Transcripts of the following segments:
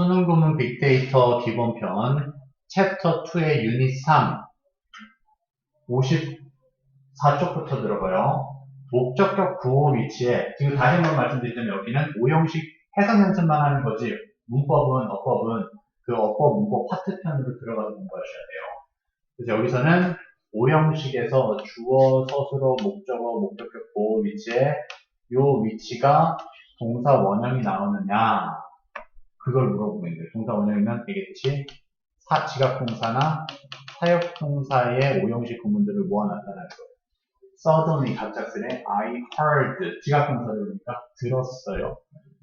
수능 구문 빅데이터 기본편 챕터 2의 유닛 3 54쪽부터 들어가요. 목적격 구호 위치에 지금 다시 한번 말씀드리자면 여기는 오형식 해석 연습만 하는 거지 문법은 어법은 그 어법 문법 파트 편으로 들어가서 공부하셔야 돼요. 그래서 여기서는 오형식에서 주어, 서술어, 목적어, 목적격 구호 위치에 요 위치가 동사 원형이 나오느냐 그걸 물어보는 거예요. 동사 원형이면 되겠지. 사, 지각동사나 사역동사의 오형식 구문들을 모아 나타낼 거예요. suddenly 갑작스레 I heard 지각동사를 보니까 들었어요.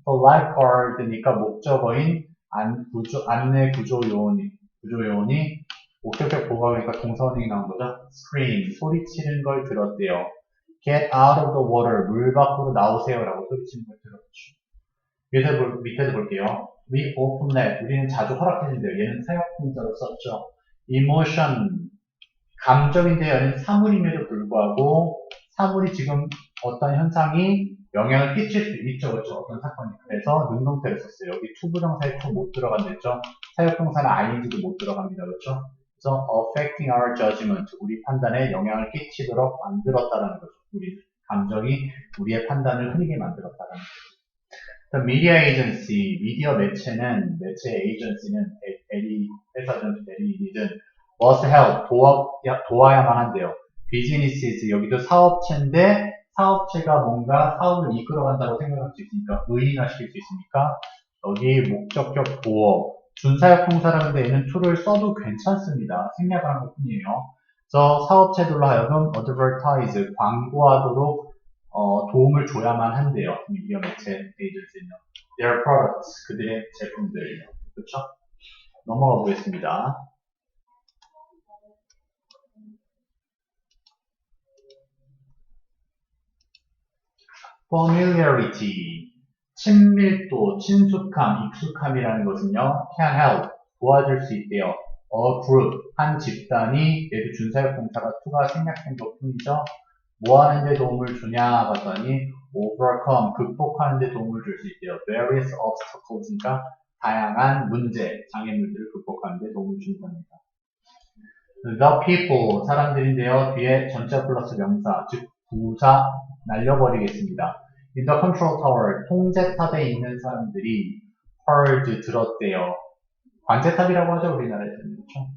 The lifeguard니까 목적어인 안, 구조, 안내 구조 요원이 구조 요원이 목적격 보강이니까 동사 원형이 나온 거죠. scream 소리치는 걸 들었대요. get out of the water 물 밖으로 나오세요라고 소리치는 걸 들었죠. 밑에 볼, 밑에도 볼게요. We often let 우리는 자주 허락해준대요. 얘는 사역동사로 썼죠. emotion 감정인데 얘는 사물임에도 불구하고 사물이 지금 어떤 현상이 영향을 끼칠 수 있죠. 그렇죠. 어떤 사건이. 그래서 능동태를 썼어요. 여기 투부정사에 투 못 들어간댔죠. 사역동사는 ing도 못 들어갑니다. 그렇죠. 그래서 affecting our judgment 우리 판단에 영향을 끼치도록 만들었다라는 거죠. 우리 감정이 우리의 판단을 흐리게 만들었다라는 거죠. The media agency, 미디어 매체는, 매체 에이전시는 대리, 회사든 대리인이든 must help, 도와, 도와야만 한대요. businesses, 여기도 사업체인데 사업체가 뭔가 사업을 이끌어간다고 생각할 수 있으니까 의인화시킬 수 있으니까 여기 목적격 보어 준사역 동사라는데 얘는 to를 써도 괜찮습니다. 생략을 한 것뿐이에요. 그래서 사업체들로 하여금 advertise, 광고하도록 어, 도움을 줘야만 한대요. 미디어 매체 에이전시는. Their products, 그들의 제품들. 그렇죠? 넘어가 보겠습니다. familiarity, 친밀도, 친숙함, 익숙함이라는 것은요, can help, 도와줄 수 있대요. a group, 한 집단이, 얘도 준사역 동사가 to가 생략된 것 뿐이죠. 뭐 하는 데 도움을 주냐 봤더니 overcome, 극복하는 데 도움을 줄 수 있대요. various obstacles니까 다양한 문제, 장애물들을 극복하는 데 도움을 준답니다. the people, 사람들인데요. 뒤에 전자 플러스 명사, 즉 부사 날려버리겠습니다. In the control tower, 통제탑에 있는 사람들이 heard, 들었대요. 관제탑이라고 하죠, 우리나라에서는. 그렇죠?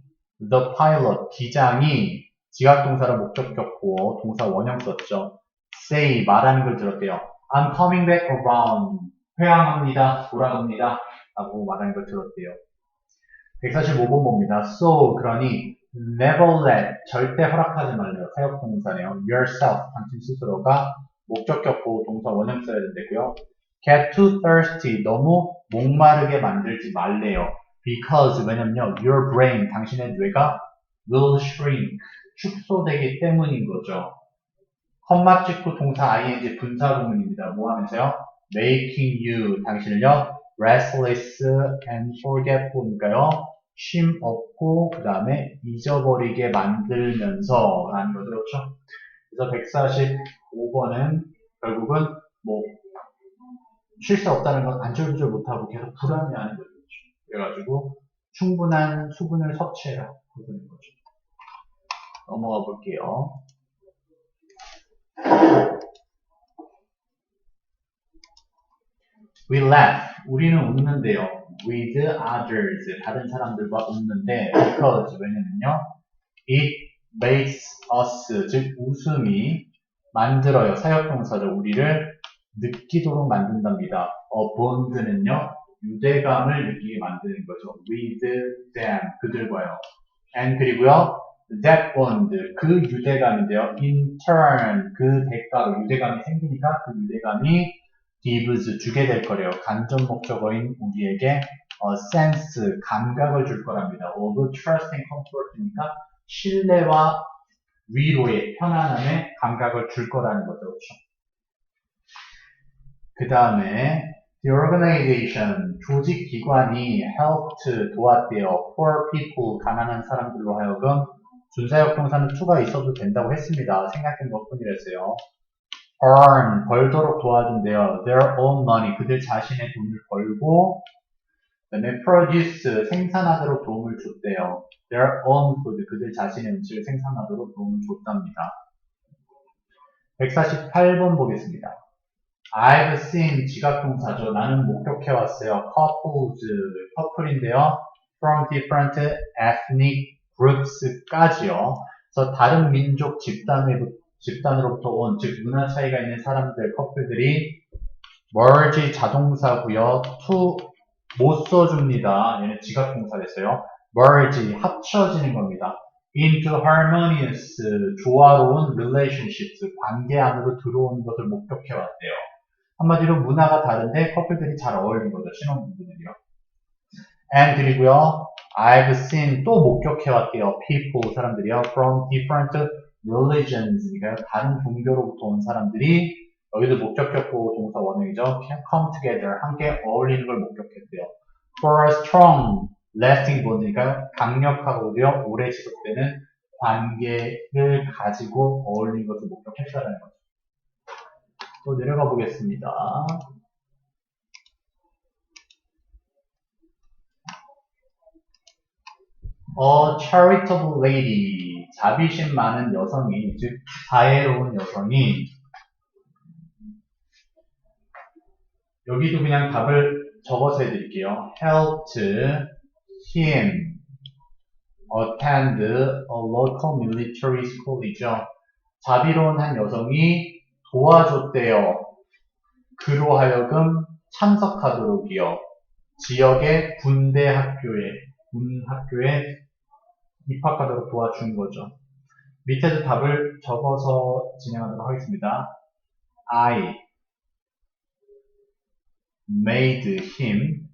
The pilot, 기장이 지각동사로 목적격 보어 동사 원형 썼죠. say, 말하는 걸 들었대요. I'm coming back around. 회항합니다. 돌아갑니다. 라고 말하는 걸 들었대요. 145번 봅니다. So, 그러니 never let, 절대 허락하지 말래요. 사역동사네요. yourself, 당신 스스로가 목적격 보호 동사 원형 써야 된다고요. get too thirsty, 너무 목마르게 만들지 말래요. because, 왜냐면요. your brain, 당신의 뇌가 will shrink, 축소되기 때문인 거죠. 컴마 찍고 동사 ing 분사 구문입니다. 뭐 하면서요? making you, 당신을요. restless and forgetful니까요. 쉼 없고 그 다음에 잊어버리게 만들면서 라는 거죠. 그렇죠? 그래서 145번은 결국은 뭐 쉴 수 없다는 건 안절부절 못하고 계속 불안해하는 거죠. 그래가지고 충분한 수분을 섭취해라. 그러는 거죠. 넘어가 볼게요. We laugh. 우리는 웃는데요. With others. 다른 사람들과 웃는데 because 왜냐면요. It makes us 즉 웃음이 만들어요. 사역동사죠. 우리를 느끼도록 만든답니다. 어, bond는요. 유대감을 느끼게 만드는 거죠. With them. 그들과요. and 그리고요. That bond. 그 유대감인데요. in turn. 그 대가로 유대감이 생기니까 그 유대감이 gives 주게 될 거래요. 간접 목적어인 우리에게 어, sense 감각을 줄 거랍니다. of trust and comfort니까 신뢰와 위로의 편안함의 감각을 줄 거라는 거죠. 그렇죠? 그 다음에 the organization 조직 기관이 helped 도왔대요. poor people 가난한 사람들로 하여금 준사역 동사는 to가 있어도 된다고 했습니다. 생각된 것뿐이랬어요. earn 벌도록 도와준대요. their own money 그들 자신의 돈을 벌고 그 다음에 produce 생산하도록 도움을 줬대요. their own food 그들 자신의 음식을 생산하도록 도움을 줬답니다. 148번 보겠습니다. I've seen 지각동사죠. 나는 목격해왔어요. couples 커플인데요. from different ethnic groups까지요. 그래서 다른 민족 집단에, 집단으로부터 온, 즉 문화 차이가 있는 사람들, 커플들이 merge 자동사고요. to 못 써줍니다. 얘는 지각동사 됐어요. merge 합쳐지는 겁니다. into harmonious 조화로운 relationships 관계 안으로 들어오는 것을 목격해 왔대요. 한마디로 문화가 다른데 커플들이 잘 어울리는 거죠. 신혼부부들이요. and 그리고요. I've seen 또 목격해 왔대요. people 사람들이요. from different religions 그러니까 다른 종교로부터 온 사람들이 여기도 목적격보 동사 원형이죠. come together 함께 어울리는 걸 목격했대요. for a strong lasting bond니까 강력하고요 오래 지속되는 관계를 가지고 어울린 것을 목격했다는 거죠. 또 내려가 보겠습니다. A charitable lady, 자비심 많은 여성이, 즉 다혜로운 여성이 여기도 그냥 답을 적어서 해드릴게요. helped him attend a local military school이죠. 자비로운 한 여성이 도와줬대요. 그로 하여금 참석하도록이요. 지역의 군대 학교에, 군 학교에 입학하도록 도와준 거죠. 밑에도 답을 적어서 진행하도록 하겠습니다. I made him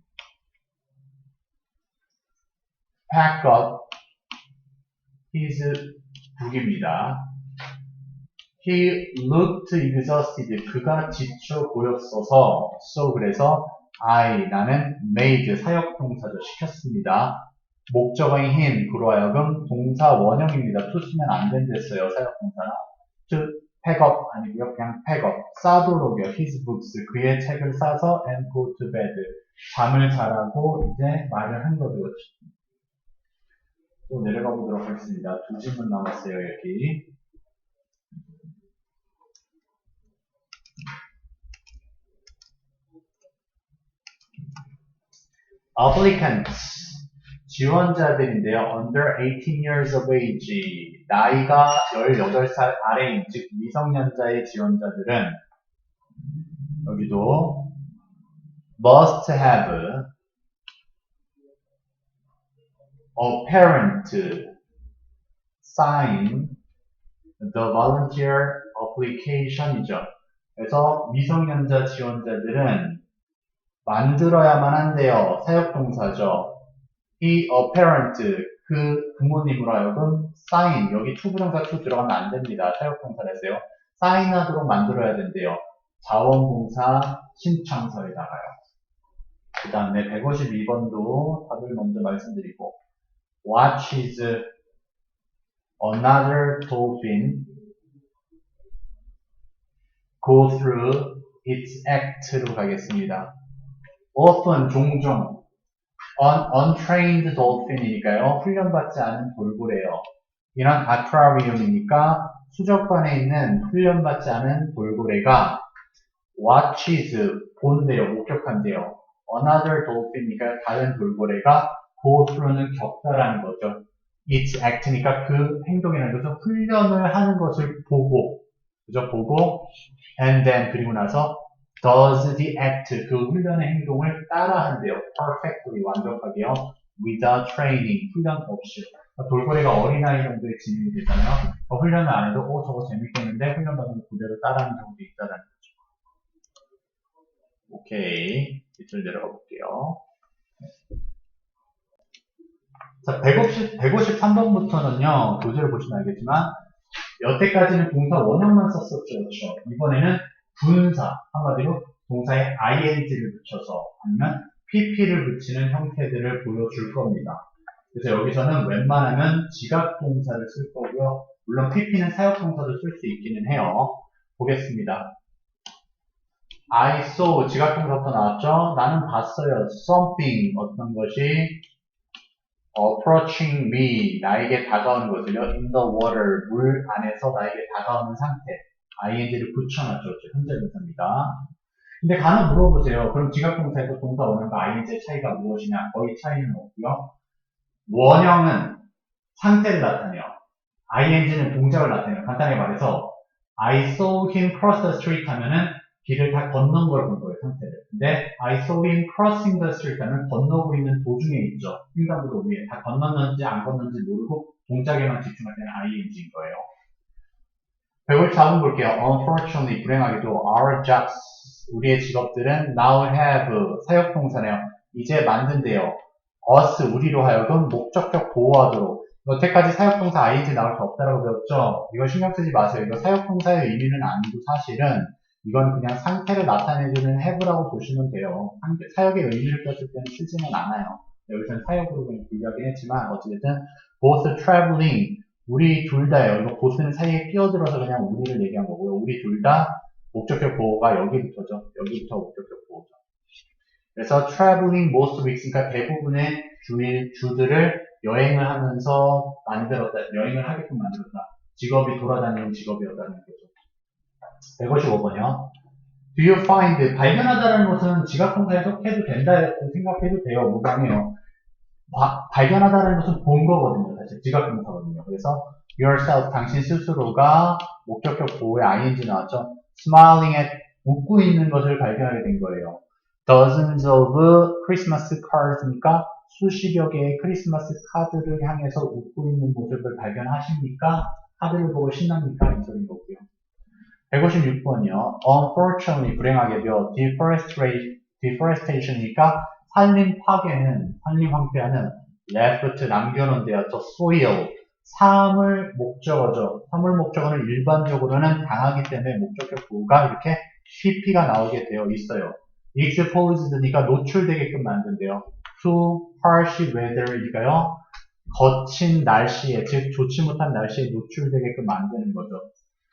pack up his 북입니다. He looked exhausted. 그가 지쳐 보였어서 so 그래서 I 나는 made 사역동사죠 시켰습니다. 목적어인 him 그로 하여금 동사 원형입니다. to 쓰면 안 된댔어요 사역동사나 pack up 아니고요 그냥 up 싸도록이요 his books 그의 책을 싸서 and go to bed 잠을 자라고 이제 말을 한 거죠. 또 내려가 보도록 하겠습니다. 두 질문 남았어요 여기. applicants 지원자들인데요. under 18 years of age 나이가 18살 아래인 즉 미성년자의 지원자들은 여기도 must have a parent sign the volunteer application이죠. 그래서 미성년자 지원자들은 만들어야만 한대요. 사역동사죠. 이 a parent 그 부모님으로 하여금 sign 여기 투부정사 투 들어가면 안 됩니다. 사역동사라서요. 사인하도록 만들어야 된대요. 자원봉사 신청서에다가요. 그 다음에 152번도 답을 먼저 말씀드리고 What is another dolphin go through its act로 가겠습니다. often 종종 un, untrained dolphin이니까요. 훈련받지 않은 돌고래요. 이런 aquarium이니까 수족관에 있는 훈련받지 않은 돌고래가 watches 본대요. 목격한대요. another dolphin이니까 다른 돌고래가 go through는 겪다라는 거죠. its act니까 그 행동이라는 것은 훈련을 하는 것을 보고 그죠? 보고 and then 그리고 나서 does the act 그 훈련의 행동을 따라한대요. perfectly 완벽하게요. without training 훈련 없이 그러니까 돌고래가 어린아이 정도의 진행이 되잖아요. 그 훈련을 안 해도 어 저거 재밌겠는데 훈련 받으면 그대로 따라하는 경우도 있다는 거죠. 오케이 밑을 내려가 볼게요. 자 150, 153번부터는요 교재를 보시면 알겠지만 여태까지는 동사 원형만 썼었죠. 그렇죠? 이번에는 분사 한마디로 동사에 ing를 붙여서 아니면 pp를 붙이는 형태들을 보여줄 겁니다. 그래서 여기서는 웬만하면 지각 동사를 쓸 거고요. 물론 pp는 사역 동사도 쓸 수 있기는 해요. 보겠습니다. I saw 지각 동사부터 나왔죠? 나는 봤어요. something 어떤 것이 approaching me 나에게 다가오는 것을요. in the water 물 안에서 나에게 다가오는 상태 ing를 붙여놨죠. 현재 분사입니다. 근데 간혹 물어보세요. 그럼 지각동사에서 동사 원형과 ing의 차이가 무엇이냐? 거의 차이는 없고요. 원형은 상태를 나타내요. ing는 동작을 나타내요. 간단하게 말해서 I saw him cross the street 하면은 길을 다 건넌 걸 본 거예요, 상태를. 근데 I saw him crossing the street 하면 건너고 있는 도중에 있죠. 횡단보도 위에. 다 건넜는지 안 건넜는지 모르고 동작에만 집중할 때는 ing인 거예요. 154번 볼게요. Unfortunately, 불행하게도 our jobs, 우리의 직업들은 now have 사역동사네요. 이제 만든대요. us, 우리로 하여금 목적격 보호하도록 여태까지 사역동사 ing 나올 수 없다라고 배웠죠? 이거 신경 쓰지 마세요. 이거 사역동사의 의미는 아니고 사실은 이건 그냥 상태를 나타내주는 have라고 보시면 돼요. 사역의 의미를 떴을 때는 쓰지는 않아요. 여기서는 사역으로 그냥 분류하긴 했지만 어찌됐든 both traveling 우리 둘 다예요. 이거 both는 사이에 끼어들어서 그냥 우리를 얘기한 거고요. 우리 둘 다 목적격 보호가 여기부터죠. 여기부터 목적격 보호죠. 그래서 traveling most weeks 그러니까 대부분의 주일 주들을 여행을 하면서 만들었다. 여행을 하게끔 만들었다. 직업이 돌아다니는 직업이었다는 거죠. 155번이요. Do you find 발견하다라는 것은 지각동사에 속해도 된다고 생각해도 돼요. 무방해요. 발견하다라는 것은 본 거거든요. 사실 지각동사거든요. 그래서 yourself 당신 스스로가 목적격 보호에 ing 나왔죠. smiling at 웃고 있는 것을 발견하게 된 거예요. dozens of Christmas cards니까 수십여 개의 크리스마스 카드를 향해서 웃고 있는 모습을 발견하십니까? 카드를 보고 신납니까? 이 소리인 거고요. 156번이요. Unfortunately, 불행하게도 deforestation, deforestation이니까 산림 파괴는, 산림 황폐화는 left 남겨놓은데요. 저 soil, 사물 목적어죠. 사물 목적어는 일반적으로는 당하기 때문에 목적격 부가 이렇게 CP가 나오게 되어 있어요. exposed니까 노출되게끔 만든대요. to harsh weather이니까요. 거친 날씨에, 즉 좋지 못한 날씨에 노출되게끔 만드는 거죠.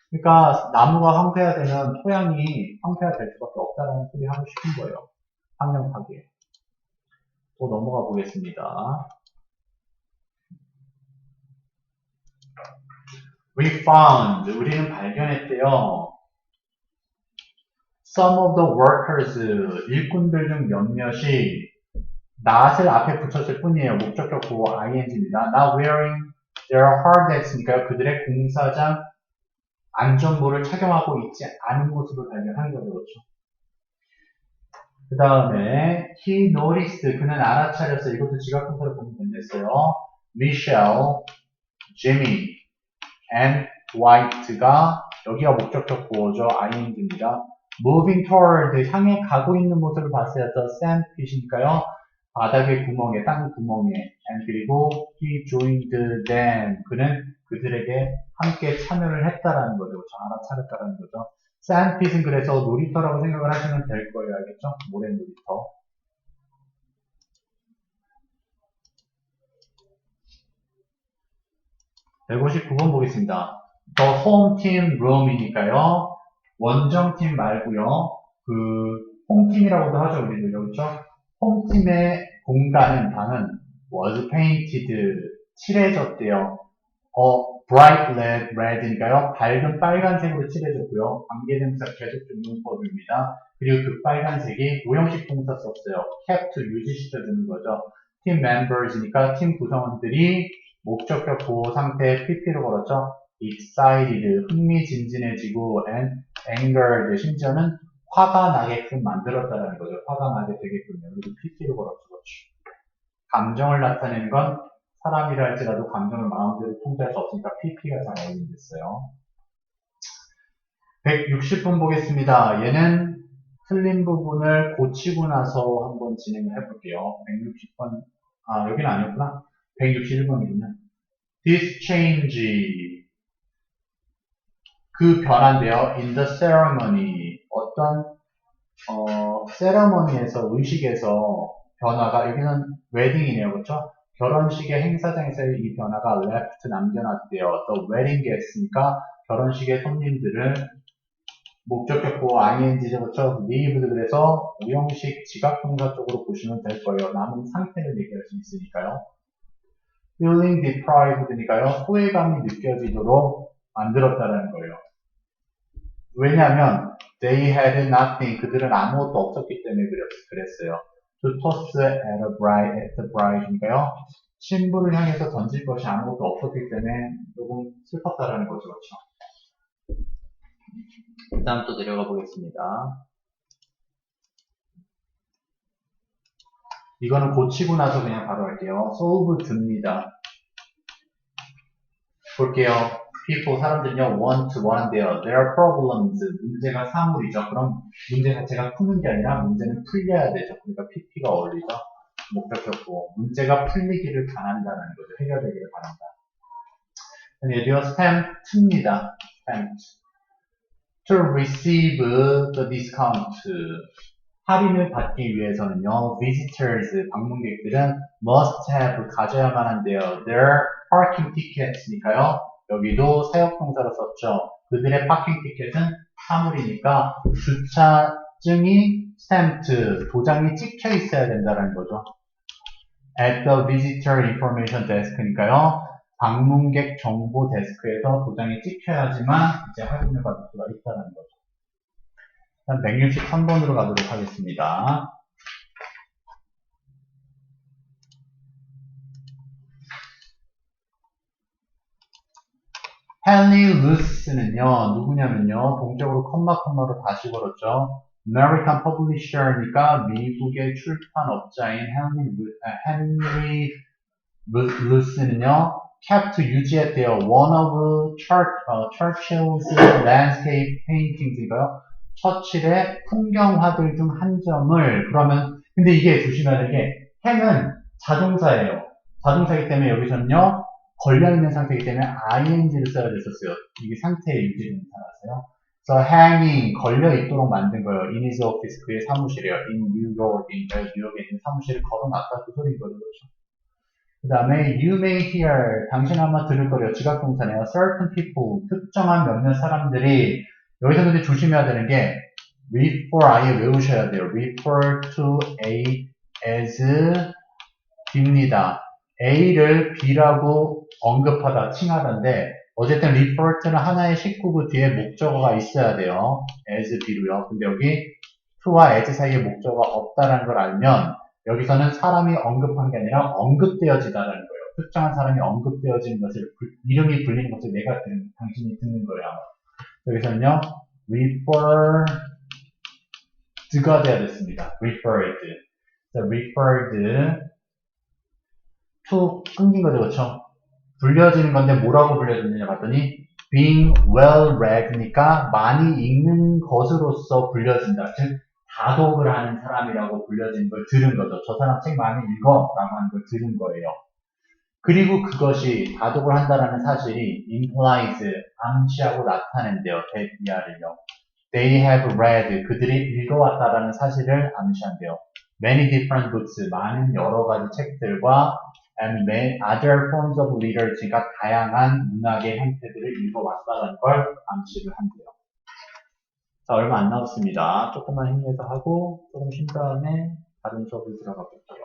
그러니까 나무가 황폐화되면 토양이 황폐화될 수밖에 없다는 소리 하고 싶은 거예요. 환경 파괴. 또 넘어가 보겠습니다. We found, 우리는 발견했대요. Some of the workers, 일꾼들 중 몇몇이 not을 앞에 붙였을 뿐이에요. 목적격 보호 ing입니다. Not wearing their hard hats니까요. 그들의 공사장 안전모를 착용하고 있지 않은 모습을 발견한 거죠. 그렇죠? 그 다음에 he noticed 그는 알아차렸어 이것도 지각동사를 보면 된댔어요. Michelle, Jimmy, and White가 여기가 목적격 보호죠. ing입니다. moving toward 향해 가고 있는 모습을 봤어요. The sandpit이니까요. 바닥의 구멍에, 땅 구멍에, and 그리고 he joined them. 그는 그들에게 함께 참여를 했다라는 거죠. 알아차렸다라는 거죠. 샌핏은 그래서 놀이터라고 생각을 하시면 될 거예요. 알겠죠? 모래 놀이터. (159번) 보겠습니다. The home team room이니까요. 원정팀 말고요. 그 홈팀이라고도 하죠. 우리들 그렇죠? 홈팀의 공간은 방은 was painted 칠해졌대요. 어, bright red, red니까요. 밝은 빨간색으로 칠해졌고요. 관계대명사 계속 중문법입니다. 그리고 그 빨간색이 오형식 동사 썼어요. kept 유지시켜주는 거죠. 팀 members니까 팀 구성원들이 목적격 보호 상태에 PP로 걸었죠. excited, 흥미진진해지고 and angered, 심지어는 화가 나게끔 만들었다는 거죠. 화가 나게 되게끔요. 그리고 PP로 걸었죠. 감정을 나타내는 건 사람이라 할지라도 감정을 마음대로 통제할 수 없으니까 PP가 잘 어울린댔어요. 160분 보겠습니다. 얘는 틀린 부분을 고치고 나서 한번 진행을 해볼게요. 160번, 아, 여기는 아니었구나. 161번이군요. This change. 그 변화인데요. In the ceremony. 어떤, 어, 세러머니에서, 의식에서 변화가, 여기는 웨딩이네요. 그렇죠? 결혼식의 행사장에서의 이 변화가 left 남겨놨대요. The wedding guests니까 결혼식의 손님들을 목적격 보호 ing죠 그렇죠? need도 그래서 우형식 지각동사 쪽으로 보시면 될 거예요. 남은 상태를 얘기할 수 있으니까요. feeling deprived니까요. 소외감이 느껴지도록 만들었다라는 거예요. 왜냐하면 they had nothing 그들은 아무것도 없었기 때문에 그랬- 그랬어요. To toss at a bride at the bride니까요. 신부를 향해서 던질 것이 아무것도 없었기 때문에 조금 슬펐다라는 거죠, 그렇죠? 그 다음 또 내려가 보겠습니다. 이거는 고치고 나서 그냥 바로 할게요. solve 듭니다. 볼게요. People, 사람들은요, want, 원한대요. their problems, 문제가 사물이죠. 그럼 문제 자체가 푸는 게 아니라 문제는 풀려야 되죠. 그러니까 pp가 어울리죠. 목적격고 문제가 풀리기를 바란다는 거죠. 해결되기를 바란다. 얘도요, stamp입니다. stamp. to receive the discount. 할인을 받기 위해서는요, visitors, 방문객들은 must have, 가져야만 한대요. their parking tickets니까요. 여기도 사역동사로 썼죠. 그들의 파킹 티켓은 사물이니까 주차증이 stamped, 도장이 찍혀 있어야 된다는 거죠. at the visitor information desk니까요. 방문객 정보 데스크에서 도장이 찍혀야지만 이제 할인을 받을 수가 있다는 거죠. 일단 163번으로 가도록 하겠습니다. 헨리 루스는요, 누구냐면요, 동적으로 컴마 컴마로 다시 걸었죠. American Publisher니까 미국의 출판업자인 헨리, 헨리 루- 루스는요, kept 유지했대요. One of 어, Churchill's landscape paintings인가요? 처칠의 풍경화들 중 한 점을 그러면 근데 이게 조심해야 되는 게 행은 자동사예요. 자동사이기 때문에 여기서는요 걸려있는 상태이기 때문에 ing를 써야 됐었어요. 이게 상태의 유지동사라서요. 그래서 hanging 걸려있도록 만든 거예요. in his office 그의 사무실이에요. in New York인가요? 뉴욕에 있는 사무실을 걸어놨다 그 소리인 거죠. 그렇죠? 그 다음에 you may hear 당신 아마 들을 거래요. 지각동사네요. certain people 특정한 몇몇 사람들이 여기서 근데 조심해야 되는 게 refer 아예 외우셔야 돼요. refer to A as B입니다. A를 B라고 언급하다, 칭하다인데 어쨌든 refer to는 하나의 식구구 뒤에 목적어가 있어야 돼요. as B로요. 근데 여기 to와 as 사이에 목적어가 없다라는 걸 알면 여기서는 사람이 언급한 게 아니라 언급되어지다라는 거예요. 특정한 사람이 언급되어지는 것을 불- 이름이 불리는 것을 내가 듣는, 당신이 듣는 거예요. 여기서는요, referred가 돼야 됐습니다. referred. 그래서 referred to 끊긴 거죠, 그렇죠? 불려지는 건데 뭐라고 불려졌느냐 봤더니 being well read니까 많이 읽는 것으로서 불려진다. 즉 다독을 하는 사람이라고 불려진 걸 들은 거죠. 저 사람 책 많이 읽어 라고 하는 걸 들은 거예요. 그리고 그것이 다독을 한다라는 사실이 implies 암시하고 나타낸대요. 대비하를요. They have read 그들이 읽어왔다라는 사실을 암시한대요. Many different books 많은 여러 가지 책들과 and many other forms of literature가 다양한 문학의 형태들을 읽어왔다는 걸 암시를 한대요. 자 얼마 안 남았습니다. 조금만 힘내서 하고 조금 쉰 다음에 다른 수업을 들어가 볼게요.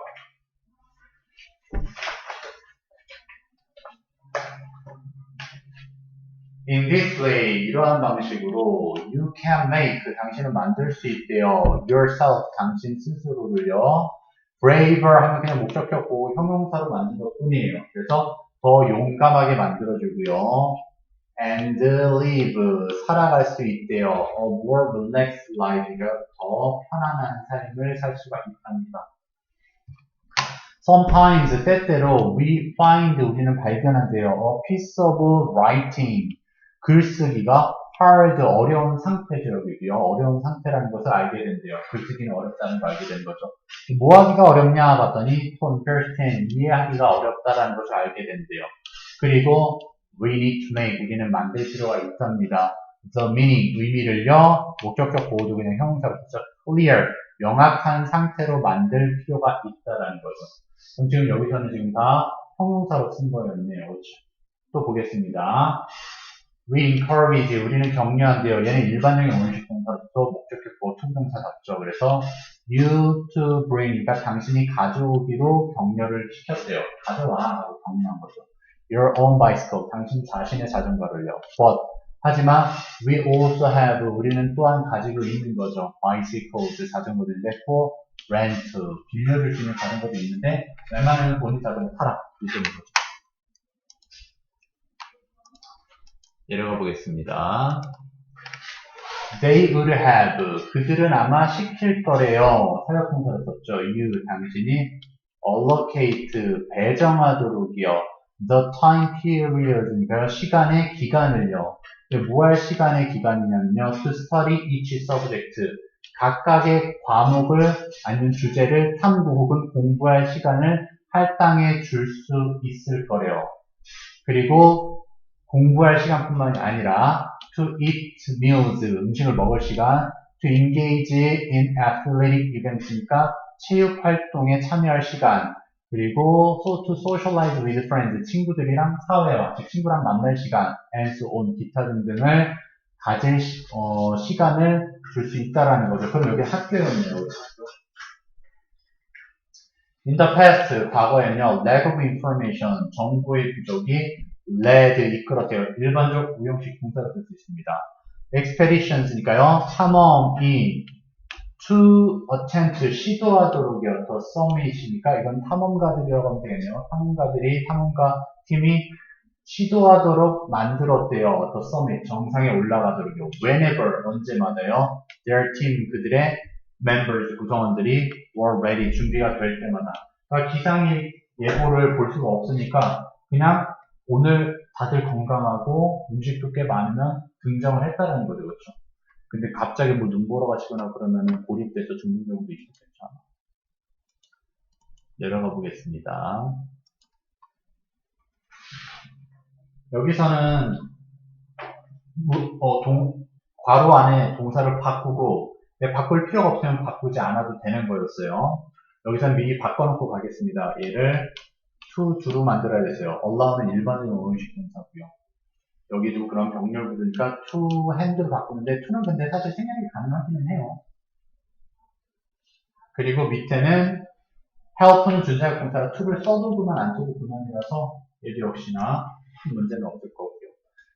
In this way, 이러한 방식으로 you can make, 당신은 만들 수 있대요. yourself, 당신 스스로를요. Braver 하면 그냥 목적격고 형용사로 만든 것 뿐이에요. 그래서 더 용감하게 만들어주고요. and live, 살아갈 수 있대요. a more relaxed life가 더 편안한 삶을 살 수가 있답니다. Sometimes, 때때로, we find, 우리는 발견한대요. A piece of writing. 글쓰기가 hard, 어려운 상태죠. 어려운 상태라는 것을 알게 된대요. 글쓰기는 어렵다는 걸 알게 된 거죠. 뭐 하기가 어렵냐 봤더니, to understand, 이해하기가 어렵다라는 것을 알게 된대요. 그리고, we need to make, 우리는 만들 필요가 있답니다. the meaning, 의미를요, 목적격 보호도 그냥 형용사로 쓰죠. clear, 명확한 상태로 만들 필요가 있다라는 거죠. 그럼 지금 여기서는 지금 다 형용사로 쓴 거였네요. 그렇죠? 또 보겠습니다. We encourage, 우리는 격려한대요. 얘는 일반적인 오형식 동사로서 목적격보 투부정사답죠. 그래서 you to bring, 그러니까 당신이 가져오기로 격려를 시켰대요. 가져와 라고 격려한 거죠. Your own bicycle, 당신 자신의 자전거를요. But, 하지만 we also have, 우리는 또한 가지고 있는 거죠. bicycles, 자전거들인데 for rent, 빌려줄 수 있는 자전거도 있는데 웬만하면 본인 자전거 타라. 이렇게 거죠. 내려가 보겠습니다. They would have. 그들은 아마 시킬 거래요. 사역동사를 썼죠. You, 당신이 allocate, 배정하도록이요. The time period니까요. 시간의 기간을요. 뭐할 시간의 기간이냐면요. To study each subject. 각각의 과목을 아니면 주제를 탐구 혹은 공부할 시간을 할당해 줄 수 있을 거래요. 그리고 공부할 시간뿐만이 아니라 to eat meals, 음식을 먹을 시간, to engage in athletic events니까 체육 활동에 참여할 시간, 그리고 so to socialize with friends, 친구들이랑 사회와, 즉 친구랑 만날 시간, and so on, 기타 등등을 가질 시, 어, 시간을 줄 수 있다라는 거죠. 그럼 여기 학교였네요. In the past, 과거에는요, lack of information, 정보의 부족이 led, 이끌었대요. 일반적 우형식 동사로 쓸수 있습니다. expeditions니까요, 탐험이 to attempt, 시도하도록이요. 더 summit이니까 이건 탐험가들이라고 하면 되겠네요. 탐험가들이, 탐험가 팀이 시도하도록 만들었대요. 더 summit, 정상에 올라가도록요. whenever, 언제마다요. their team, 그들의 members, 구성원들이 were ready, 준비가 될 때마다. 그러니까 기상이 예보를 볼 수가 없으니까 그냥 오늘 다들 건강하고 음식도 꽤 많으면 등장을 했다는 거죠. 그렇죠? 근데 갑자기 뭐 눈보라 가시거나 그러면 고립돼서 죽는 경우도 있었겠죠. 아마. 내려가 보겠습니다. 여기서는 무- 어, 동- 괄호 안에 동사를 바꾸고 네, 바꿀 필요가 없으면 바꾸지 않아도 되는 거였어요. 여기서는 미리 바꿔놓고 가겠습니다. 얘를 to 주로 만들어야 되세요. allow는 일반적인 오형식 동사고요. 여기도 그런 병렬 구조니까 to hand로 바꾸는데 to는 근데 사실 생략이 가능하기는 해요. 그리고 밑에는 help는 준사역 동사라 to를 써도 그만 안 써도 그만이라서 얘도 역시나 큰 문제는 없을 거고요.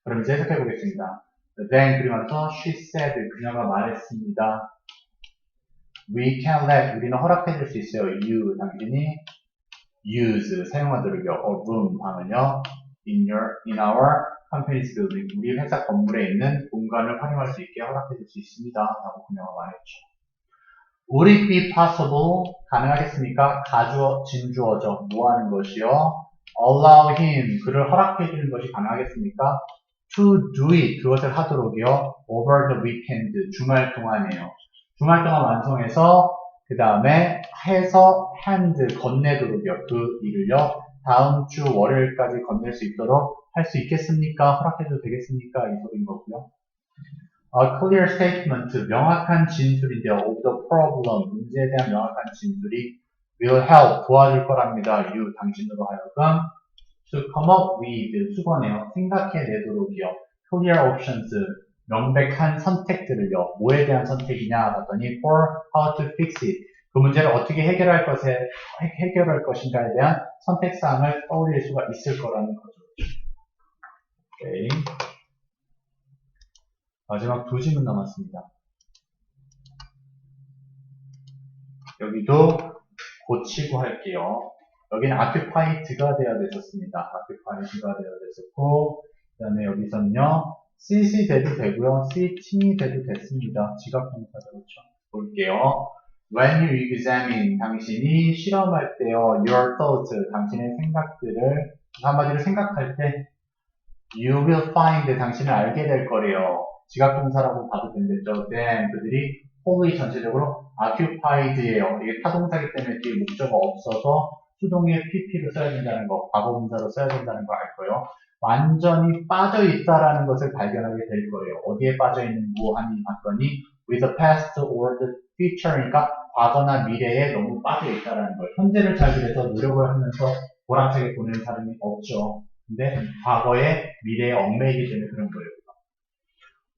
그럼 이제 해석해 보겠습니다. Then 그리면서 she said 그녀가 말했습니다. We can let 우리는 허락해 줄 수 있어요. You 당신이 use 사용하도록요. or room 방은요. in your in our company's building 우리 회사 건물에 있는 공간을 활용할 수 있게 허락해 줄 수 있습니다. 라고 그녀가 말했죠. Would it be possible 가능하겠습니까? 가주어 진주어죠. 뭐 하는 것이요? allow him 그를 허락해 주는 것이 가능하겠습니까? to do it 그것을 하도록이요. over the weekend 주말 동안이에요. 주말 동안 완성해서 그 다음에 해서 hand 건네도록이요. 그 일을요. 다음 주 월요일까지 건넬 수 있도록 할 수 있겠습니까? 허락해도 되겠습니까? 이 소리인 거고요. A clear statement, 명확한 진술인데요. of the problem, 문제에 대한 명확한 진술이 will help, 도와줄 거랍니다. you, 당신으로 하여금 to come up with, 수거네요. 생각해내도록이요. clear options, 명백한 선택들을요. 뭐에 대한 선택이냐 봤더니 for how to fix it. 그 문제를 어떻게 해결할 것에 해- 해결할 것인가에 대한 선택 사항을 떠올릴 수가 있을 거라는 거죠. 오케이. 마지막 두 질문 남았습니다. 여기도 고치고 할게요. 여기는 occupied가 되어야 됐었습니다. occupied가 되어야 됐었고, 그 다음에 여기서는요, CC 돼도 되고요, CT이 돼도 됐습니다. 지각 동사죠, 그렇죠? 볼게요. When you examine, 당신이 실험할 때요, your thoughts, 당신의 생각들을, 한마디로 생각할 때, you will find, 당신을 알게 될 거래요. 지각 동사라고 봐도 된댔죠. then, 그들이 wholly 전체적으로 occupied예요. 이게 타동사기 때문에 뒤에 목적어 없어서 수동의 pp를 써야 된다는 거, 과거 분사로 써야 된다는 거 알 거예요. 완전히 빠져 있다라는 것을 발견하게 될 거예요. 어디에 빠져 있는 무하니 봤더니 with the past or the future니까 과거나 미래에 너무 빠져 있다라는 거예요. 현재를 잘 그래서 노력을 하면서 보람차게 보내는 사람이 없죠. 근데 과거에 미래에 얽매이기 때문에 그런 거예요.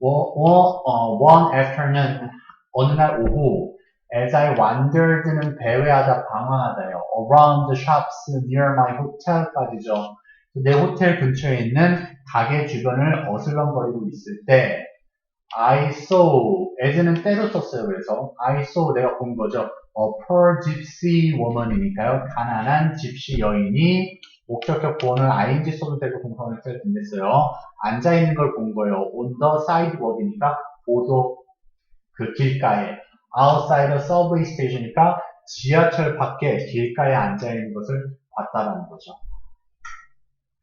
어, 어, one afternoon, 어느 날 오후, as I wandered는 배회하다 방황하다요. around the shops near my hotel까지죠. 내 호텔 근처에 있는 가게 주변을 어슬렁거리고 있을 때, I saw, as는 때로 썼어요. 그래서 I saw 내가 본 거죠. a poor gypsy woman이니까요. 가난한 집시 여인이 목적격 구원을 ing 써도 되고 동사를 써도 됐어요. 앉아 있는 걸 본 거예요. on the sidewalk이니까 보도 그 길가에 outside the subway station이니까 지하철 밖에 길가에 앉아 있는 것을 봤다라는 거죠.